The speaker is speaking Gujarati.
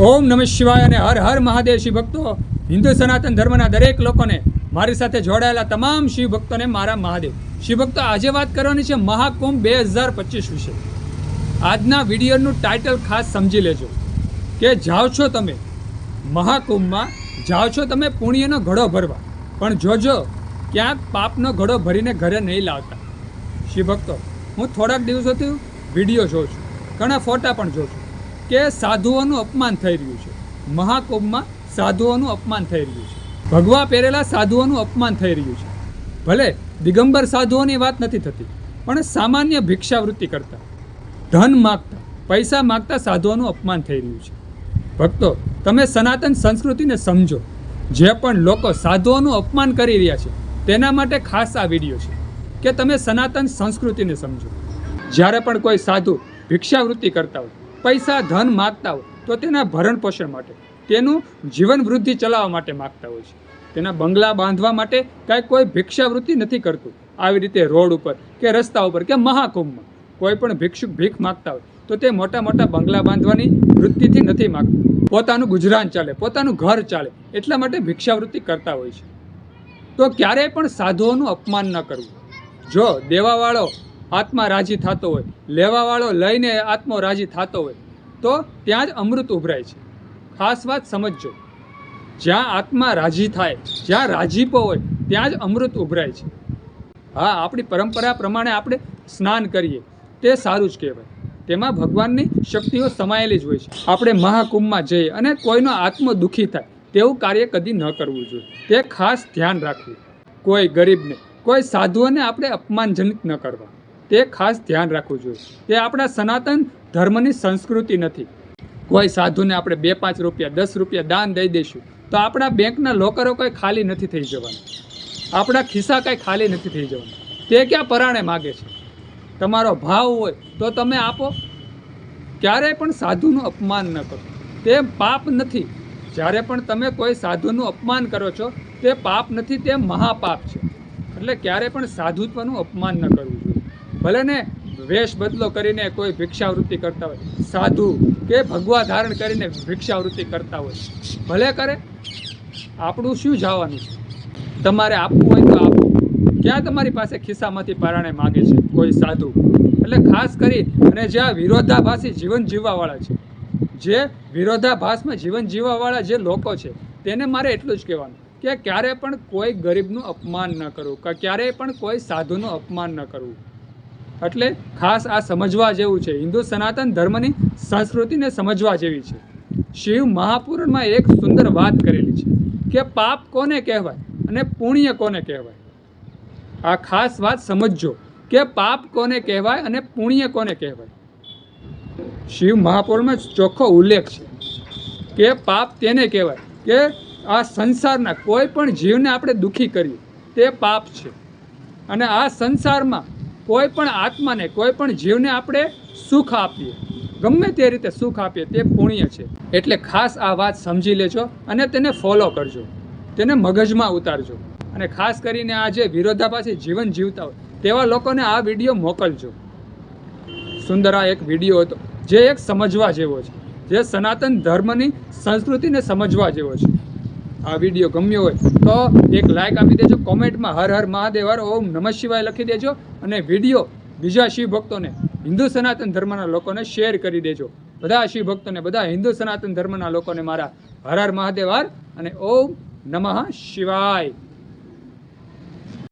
ઓમ નમઃ શિવાય અને હર હર મહાદેવ શિવ ભક્તો. હિન્દુ સનાતન ધર્મના દરેક લોકોને મારી સાથે જોડાયેલા તમામ શિવ ભક્તોને મારા મહાદેવ. શિવ ભક્તો, આજે વાત કરવાની છે મહાકુંભ બે હજાર પચીસ વિશે. આજના વિડીયોનું ટાઇટલ ખાસ સમજી લેજો. કે જાઓ છો તમે મહાકુંભમાં, જાઓ છો તમે પુણ્યનો ઘડો ભરવા. પણ જોજો, ક્યાંક પાપનો ઘડો ભરીને ઘરે નહીં લાવતા. શિવ ભક્તો, હું થોડાક દિવસોથી વીડિયો જોઉં છું. ઘણા ફોટા પણ જોઉં છું. કે સાધુઓનું અપમાન થઈ રહ્યું છે. મહાકુંભમાં સાધુઓનું અપમાન થઈ રહ્યું છે. ભગવા પહેરેલા સાધુઓનું અપમાન થઈ રહ્યું છે. ભલે દિગંબર સાધુઓની વાત નથી થતી, પણ સામાન્ય ભિક્ષાવૃત્તિ કરતા, ધન માગતા, પૈસા માગતા સાધુઓનું અપમાન થઈ રહ્યું છે. ભક્તો, તમે સનાતન સંસ્કૃતિને સમજો, જે પણ લોકો સાધુઓનું અપમાન કરી રહ્યા છે, તેના માટે ખાસ આ વીડિયો છે, કે તમે સનાતન સંસ્કૃતિને સમજો. જ્યારે પણ કોઈ સાધુ ભિક્ષાવૃત્તિ કરતા હોય પૈસા, ધન માગતા હોય તો તેના ભરણ પોષણ માટે, તેનું જીવન વૃદ્ધિ ચલાવવા માટે માગતા હોય છે. તેના બંગલા બાંધવા માટે કાંઈ કોઈ ભિક્ષાવૃત્તિ નથી કરતું. આવી રીતે રોડ ઉપર કે રસ્તા ઉપર કે મહાકુંભમાં કોઈ પણ ભિક્ષુક ભીખ માગતા હોય તો તે મોટા મોટા બંગલા બાંધવાની વૃત્તિથી નથી માગતું. પોતાનું ગુજરાન ચાલે, પોતાનું ઘર ચાલે, એટલા માટે ભિક્ષાવૃત્તિ કરતા હોય છે. તો ક્યારેય પણ સાધુઓનું અપમાન ન કરવું. જો દેવાવાળો આત્મા રાજી થતો હોય, લેવાવાળો લઈને આત્મો રાજી થતો હોય, તો ત્યાં જ અમૃત ઉભરાય છે. ખાસ વાત સમજજો. જ્યાં આત્મા રાજી થાય, જ્યાં રાજીપો હોય, ત્યાં જ અમૃત ઉભરાય છે. હા, આપણી પરંપરા પ્રમાણે આપણે સ્નાન કરીએ, તે સારું જ કહેવાય. તેમાં ભગવાનની શક્તિઓ સમાયેલી જ હોય છે. આપણે મહાકુંભમાં જઈએ અને કોઈનો આત્મ દુઃખી થાય, તેવું કાર્ય કદી ન કરવું જોઈએ. તે ખાસ ધ્યાન રાખવું. કોઈ ગરીબને, કોઈ સાધુઓને આપણે અપમાનજનિત ન કરવા. તે ખાસ ધ્યાન રાખવું જોઈએ. તે આપણા સનાતન ધર્મની સંસ્કૃતિ નથી. કોઈ સાધુને આપણે બે પાંચ રૂપિયા, દસ રૂપિયા દાન દઈ દઈશું, તો આપણા બેંકના લોકરો કોઈ ખાલી નથી થઈ જવાના. આપણા ખિસ્સા કાંઈ ખાલી નથી થઈ જવાના. તે ક્યાં પરાણે માગે છે? તમારો ભાવ હોય તો તમે આપો. ક્યારેય પણ સાધુનું અપમાન ન કરો. તે પાપ નથી. જ્યારે પણ તમે કોઈ સાધુનું અપમાન કરો છો, તે પાપ નથી, તે મહાપાપ છે. એટલે ક્યારેય પણ સાધુત્વનું અપમાન ન કરવું જોઈએ. ભલે ને વેશ બદલો કરીને કોઈ ભિક્ષાવૃત્તિ કરતા હોય, સાધુ કે ભગવા ધારણ કરીને ભિક્ષાવૃત્તિ કરતા હોય, ભલે કરે, આપણું શું જવાનું છે? તમારે આપવું હોય તો આપવું ક્યાં તમારી પાસે ખિસ્સામાંથી પારાણે માગે છે? કોઈ સાધુ. એટલે ખાસ કરી, અને જે આ વિરોધાભાસી જીવન જીવવાવાળા છે, જે વિરોધાભાસમાં જીવન જીવવાવાળા જે લોકો છે, તેને મારે એટલું જ કહેવાનું કે ક્યારે પણ કોઈ ગરીબનું અપમાન ન કરવું, કે, ક્યારેય પણ કોઈ સાધુનું અપમાન ન કરવું. એટલે ખાસ આ સમજવા જેવું છે. હિન્દુ સનાતન ધર્મની સંસ્કૃતિને સમજવા જેવી છે. શિવ મહાપુરાણમાં એક સુંદર વાત કરેલી છે કે પાપ કોને કહેવાય અને પુણ્ય કોને કહેવાય? આ ખાસ વાત સમજજો કે પાપ કોને કહેવાય અને પુણ્ય કોને કહેવાય? શિવ મહાપુરાણમાં ચોખ્ખો ઉલ્લેખ છે કે પાપ તેને કહેવાય કે આ સંસારના કોઈ પણ જીવને આપણે દુઃખી કરીએ તે પાપ છે. અને આ સંસારમાં કોઈ પણ આત્માને, કોઈ પણ જીવને આપણે સુખ આપીએ. ગમે તે રીતે સુખ આપીએ, તે પુણ્ય છે. એટલે ખાસ આ વાત સમજી લેજો અને તેને ફોલો કરજો. તેને મગજમાં ઉતારજો. અને ખાસ કરીને આ જે વિરોધાભાસી જીવન જીવતા હોય, તેવા લોકોને આ વીડિયો મોકલજો. સુંદર આ એક વીડિયો હતો, જે એક સમજવા જેવો છે. જે સનાતન ધર્મની સંસ્કૃતિને સમજવા જેવો છે. આ વીડિયો ગમ્યો હોય તો એક લાઇક આપી દેજો, કોમેન્ટમાં હર હર મહાદેવ હર ઓમ નમઃ શિવાય લખી દેજો અને વીડિયો બીજા શિવ ભક્તોને, હિન્દુ સનાતન ધર્મના લોકોને શેર કરી દેજો. બધા શિવ ભક્તોને, બધા હિન્દુ સનાતન ધર્મના લોકોને મારા હર હર મહાદેવ હર અને ઓમ નમઃ શિવાય.